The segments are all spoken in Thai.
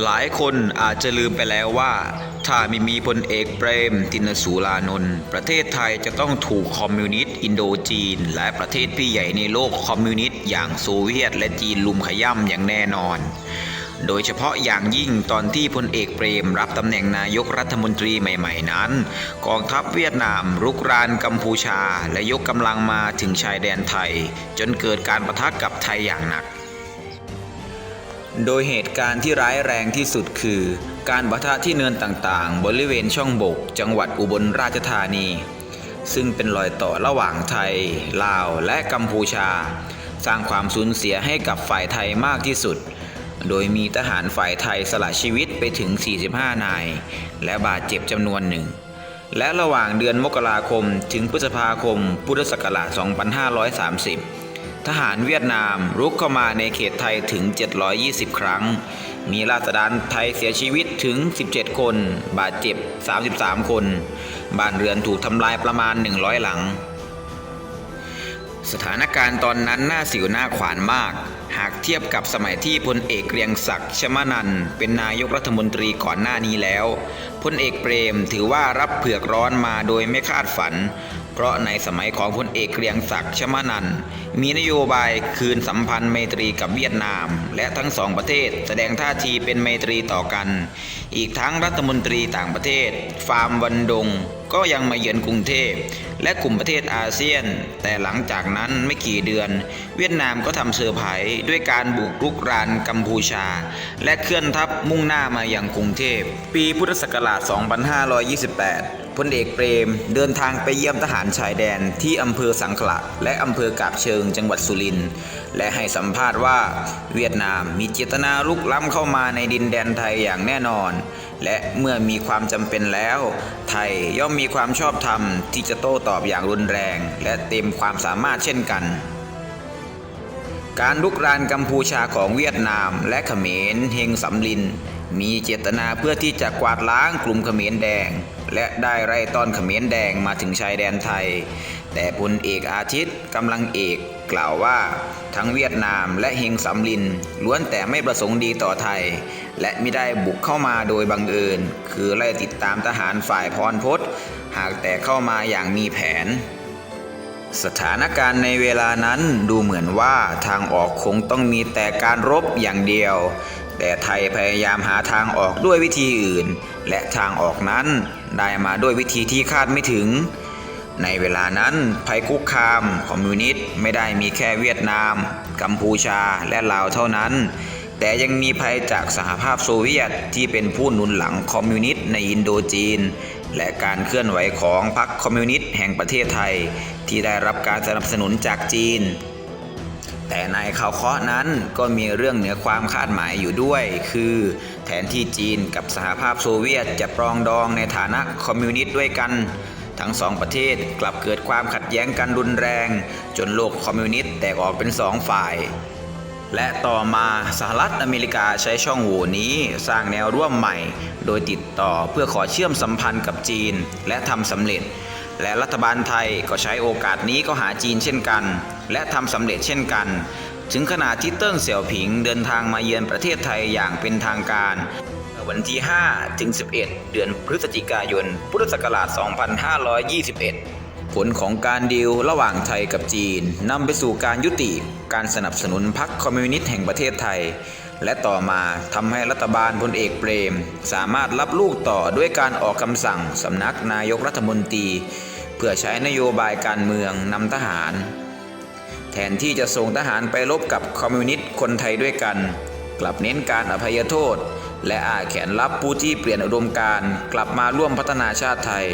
หลายคนอาจจะลืมไปแล้วว่า ถ้าไม่มีพลเอกเปรม ตินสูรานนท์ประเทศไทยจะต้องถูกคอมมิวนิสต์อินโดจีน และประเทศพี่ใหญ่ในโลกคอมมิวนิสต์อย่างโซเวียตและจีนลุมขย่ำอย่างแน่นอน โดยเฉพาะอย่างยิ่งตอนที่พลเอกเปรมรับตำแหน่งนายกรัฐมนตรีใหม่ๆนั้น กองทัพเวียดนามรุกรานกัมพูชา และยกกำลังมาถึงชายแดนไทย จนเกิดการประทะกับไทยอย่างหนัก โดยเหตุการณ์ที่ร้ายแรงที่สุดคือ การปะทะที่เนินต่างๆ บริเวณช่องบก จังหวัดอุบลราชธานี ซึ่งเป็นรอยต่อระหว่างไทย ลาวและกัมพูชา สร้างความสูญเสียให้กับฝ่ายไทยมากที่สุด โดยมีทหารฝ่ายไทยสละชีวิตไปถึง 45 นาย และบาดเจ็บจำนวนหนึ่ง และระหว่างเดือนมกราคมถึงพฤษภาคม พุทธศักราช 2530 ทหารเวียดนามรุกเข้ามาในเขตไทยถึง 720 ครั้ง มีราษฎรไทยเสียชีวิตถึง 17 คน บาดเจ็บ 33 คน บ้านเรือนถูกทำลายประมาณ 100 หลัง สถานการณ์ตอนนั้นน่าสิวหน้าขวานมาก หากเทียบกับสมัยที่พลเอกเกรียงศักดิ์ชมานันเป็นนายกรัฐมนตรีก่อนหน้านี้แล้ว พลเอกเปรมถือว่ารับเผือกร้อนมาโดยไม่คาดฝัน เพราะในสมัยของพลเอกเกรียงศักดิ์ชมานันมีนโยบายคืนสัมพันธ์ไมตรีกับเวียดนาม และทั้งสองประเทศแสดงท่าทีเป็นไมตรีต่อกัน อีกทั้งรัฐมนตรีต่างประเทศ ฟาร์มวันดง ก็ยังมาเยือนกรุงเทพ และกลุ่มประเทศอาเซียน แต่หลังจากนั้นไม่กี่เดือน เวียดนามก็ทำเซอร์ไพรส์ด้วยการบุกรุกรานกัมพูชา และเคลื่อนทัพมุ่งหน้ามาอย่างกรุงเทพ ปีพุทธศักราช 2528 พลเอกเปรม เดินทางไปเยี่ยมทหารชายแดนที่อำเภอสังขละและอำเภอกาบเชิงจังหวัดสุรินทร์และให้สัมภาษณ์ว่า เวียดนามมีเจตนาลุกล้ำเข้ามาในดินแดนไทยอย่างแน่นอน และเมื่อมีความจำเป็นแล้ว ไทยย่อมมีความชอบธรรมที่จะโต้ตอบอย่างรุนแรง และเต็มความสามารถเช่นกันการลุกรานกัมพูชาของเวียดนามและเขมรเฮงสำลิน มีเจตนาเพื่อที่จะกวาดล้างกลุ่มเขมรแดง และได้ไล่ต้อนเขมรแดงมาถึงชายแดนไทย แต่พลเอกอาทิตย์กำลังเอกกล่าวว่า ทั้งเวียดนามและเฮงสำลิน ล้วนแต่ไม่ประสงค์ดีต่อไทย และไม่ได้บุกเข้ามาโดยบังเอิญ คือไล่ติดตามทหารฝ่ายพรพศหากแต่เข้ามาอย่างมีแผนสถานการณ์ในเวลานั้นดูเหมือนว่าทางออกคงต้องมีแต่การรบอย่างเดียว แต่ไทยพยายามหาทางออกด้วยวิธีอื่น และทางออกนั้น ได้มาด้วยวิธีที่คาดไม่ถึง ในเวลานั้นภัยคุกคามคอมมิวนิสต์ไม่ได้มีแค่เวียดนาม กัมพูชาและลาวเท่านั้น แต่ยังมีภัยจากสหภาพโซเวียตที่เป็นผู้หนุนหลังคอมมิวนิสต์ในอินโดจีน และการเคลื่อนไหวของพรรคคอมมิวนิสต์แห่งประเทศไทย ที่ได้รับการสนับสนุนจากจีน แต่ในข่าวเคราะห์นั้นก็มีเรื่องเหนือความคาดหมายอยู่ด้วย คือแทนที่จีนกับสหภาพโซเวียตจะปรองดองในฐานะคอมมิวนิสต์ด้วยกัน ทั้งสองประเทศกลับเกิดความขัดแย้งกันรุนแรง จนโลกคอมมิวนิสต์แตกออกเป็นสองฝ่ายและต่อมาสหรัฐอเมริกาใช้ช่องโหว่นี้สร้างแนวร่วมใหม่ โดยติดต่อเพื่อขอเชื่อมสัมพันธ์กับจีนและทำสำเร็จ และรัฐบาลไทยก็ใช้โอกาสนี้ก็หาจีนเช่นกัน และทำสำเร็จเช่นกัน ถึงขนาดที่เติ้งเสี่ยวผิงเดินทางมาเยือนประเทศไทยอย่างเป็นทางการวันที่ 5 ถึง 11 เดือนพฤศจิกายน พุทธศักราช 2521 ผลของการดีลระหว่างไทยกับจีนนำไปสู่การยุติการสนับสนุนพรรคคอมมิวนิสต์แห่งประเทศไทย และต่อมาทำให้รัฐบาลพลเอกเปรม สามารถรับลูกต่อด้วยการออกคำสั่งสำนักนายกรัฐมนตรี เพื่อใช้นโยบายการเมืองนำทหาร แทนที่จะส่งทหารไปรบกับคอมมิวนิสต์คนไทยด้วยกัน กลับเน้นการอภัยโทษ และอาแขนรับผู้ที่เปลี่ยนอุดมการกลับมาร่วมพัฒนาชาติไทย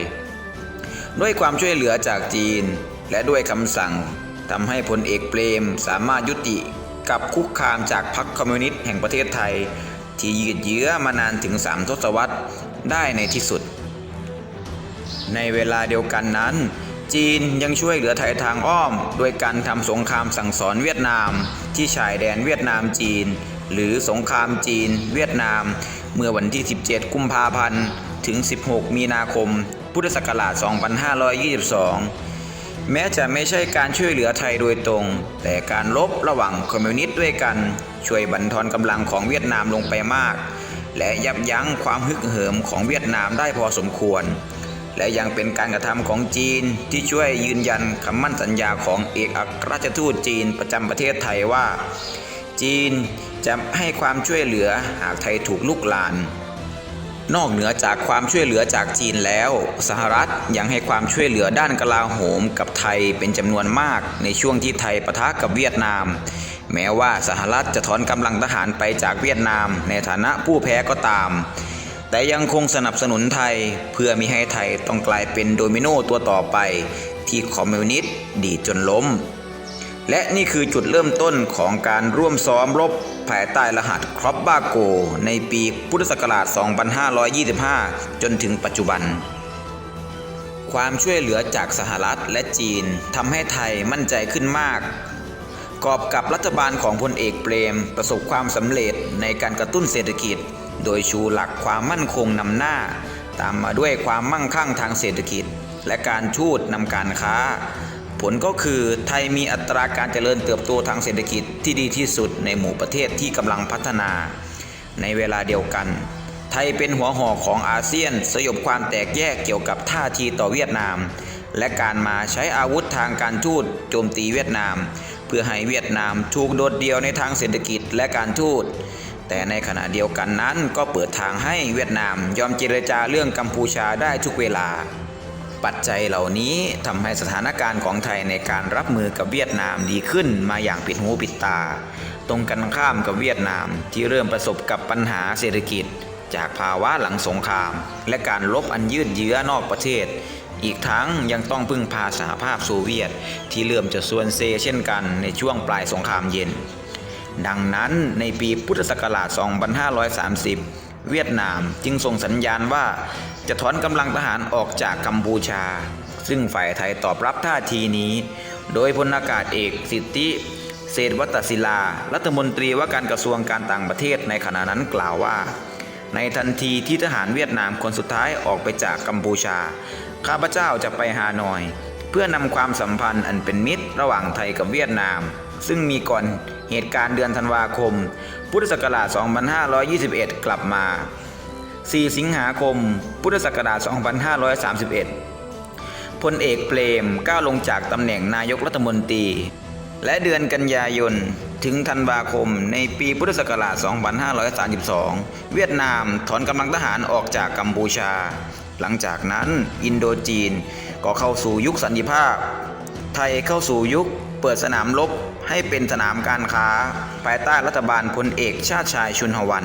ด้วยความช่วยเหลือจากจีน และด้วยคำสั่งทำให้พลเอกเปรมสามารถยุติ กับคุกคามจากพรรคคอมมิวนิสต์แห่งประเทศไทย ที่ยืดเยื้อมานานถึง3ทศวรรษได้ในที่สุด ในเวลาเดียวกันนั้น จีนยังช่วยเหลือไทยทางอ้อม โดยการทำสงครามสั่งสอนเวียดนาม ที่ชายแดนเวียดนามจีน หรือสงครามจีน เวียดนาม เมื่อวันที่ 17 กุมภาพันธ์ถึง 16 มีนาคม พุทธศักราช 2522 แม้จะไม่ใช่การช่วยเหลือไทยโดยตรง แต่การลบระหว่างคอมมิวนิสต์ด้วยกัน ช่วยบั่นทอนกำลังของเวียดนามลงไปมาก และยับยั้งความฮึกเหิมของเวียดนามได้พอสมควร และยังเป็นการกระทำของจีนที่ช่วยยืนยันคำมั่นสัญญาของเอกอัครราชทูตจีนประจำประเทศไทยว่า จีนจะให้ความช่วยเหลือหากไทยถูกลุกลาน นอกเหนือจากความช่วยเหลือจากจีนแล้ว สหรัฐยังให้ความช่วยเหลือด้านกลาโหมกับไทยเป็นจำนวนมากในช่วงที่ไทยปะทะกับเวียดนาม แม้ว่าสหรัฐจะถอนกำลังทหารไปจากเวียดนามในฐานะผู้แพ้ก็ตาม แต่ยังคงสนับสนุนไทยเพื่อมิให้ไทยต้องกลายเป็นโดมิโนตัวต่อไป ที่คอมมิวนิสต์ดีจนล้ม และนี่คือจุดเริ่มต้นของการร่วมซ้อมรบ ภายใต้รหัสครอปบาโก ในปีพุทธศักราช 2525 จนถึงปัจจุบัน ความช่วยเหลือจากสหรัฐและจีนทำให้ไทยมั่นใจขึ้นมาก กอบกับรัฐบาลของพลเอกเปรม ประสบความสำเร็จในการกระตุ้นเศรษฐกิจ โดยชูหลักความมั่นคงนำหน้า ตามมาด้วยความมั่งคั่งทางเศรษฐกิจ และการชูดนำการค้า ผลก็คือไทยมีอัตราการเจริญเติบโตทางเศรษฐกิจที่ดีที่สุดในหมู่ประเทศที่กำลังพัฒนา ในเวลาเดียวกัน ไทยเป็นหัวหอกของอาเซียน สยบความแตกแยกเกี่ยวกับท่าทีต่อเวียดนาม และการมาใช้อาวุธทางการทูตโจมตีเวียดนาม เพื่อให้เวียดนามถูกโดดเดี่ยวในทางเศรษฐกิจและการทูตแต่ในขณะเดียวกันนั้นก็เปิดทางให้เวียดนามยอมเจรจาเรื่องกัมพูชาได้ทุกเวลา ปัจจัยเหล่านี้ทำให้สถานการณ์ของไทยในการรับมือกับเวียดนามดีขึ้นมาอย่างปิดหูปิดตา ตรงกันข้ามกับเวียดนามที่เริ่มประสบกับปัญหาเศรษฐกิจ จากภาวะหลังสงคราม และการลบอันยืดเยื้อนอกประเทศ อีกทั้งยังต้องพึ่งพาสหภาพโซเวียต ที่เริ่มจะส่วนเซเช่นกันในช่วงปลายสงครามเย็น ดังนั้นในปีพุทธศักราช 2530 เวียดนาม จึงส่งสัญญาณว่าจะถอนกำลังทหารออกจากกัมพูชา ซึ่งฝ่ายไทยตอบรับท่าทีนี้ โดยพลอากาศเอกสิทธิเศรษวัตศิลา รัฐมนตรีว่าการกระทรวงการต่างประเทศในขณะนั้นกล่าวว่า ในทันทีที่ทหารเวียดนามคนสุดท้ายออกไปจากกัมพูชา ข้าพเจ้าจะไปฮานอย เพื่อนำความสัมพันธ์อันเป็นมิตรระหว่างไทยกับเวียดนาม ซึ่งมีก่อนเหตุการณ์เดือนธันวาคม พุทธศักราช 2521 กลับมา 4 สิงหาคม พุทธศักราช 2531 พลเอกเปรมก้าวลงจากตำแหน่งนายกรัฐมนตรี และเดือนกันยายน ถึงธันวาคม ในปีพุทธศักราช 2532 เวียดนามถอนกำลังทหารออกจากกัมพูชา หลังจากนั้นอินโดจีนก็เข้าสู่ยุคสันติภาพ ไทยเข้าสู่ยุค เปิดสนามรบให้เป็นสนามการค้า ภายใต้รัฐบาลพลเอกชาติชายชุนหวัน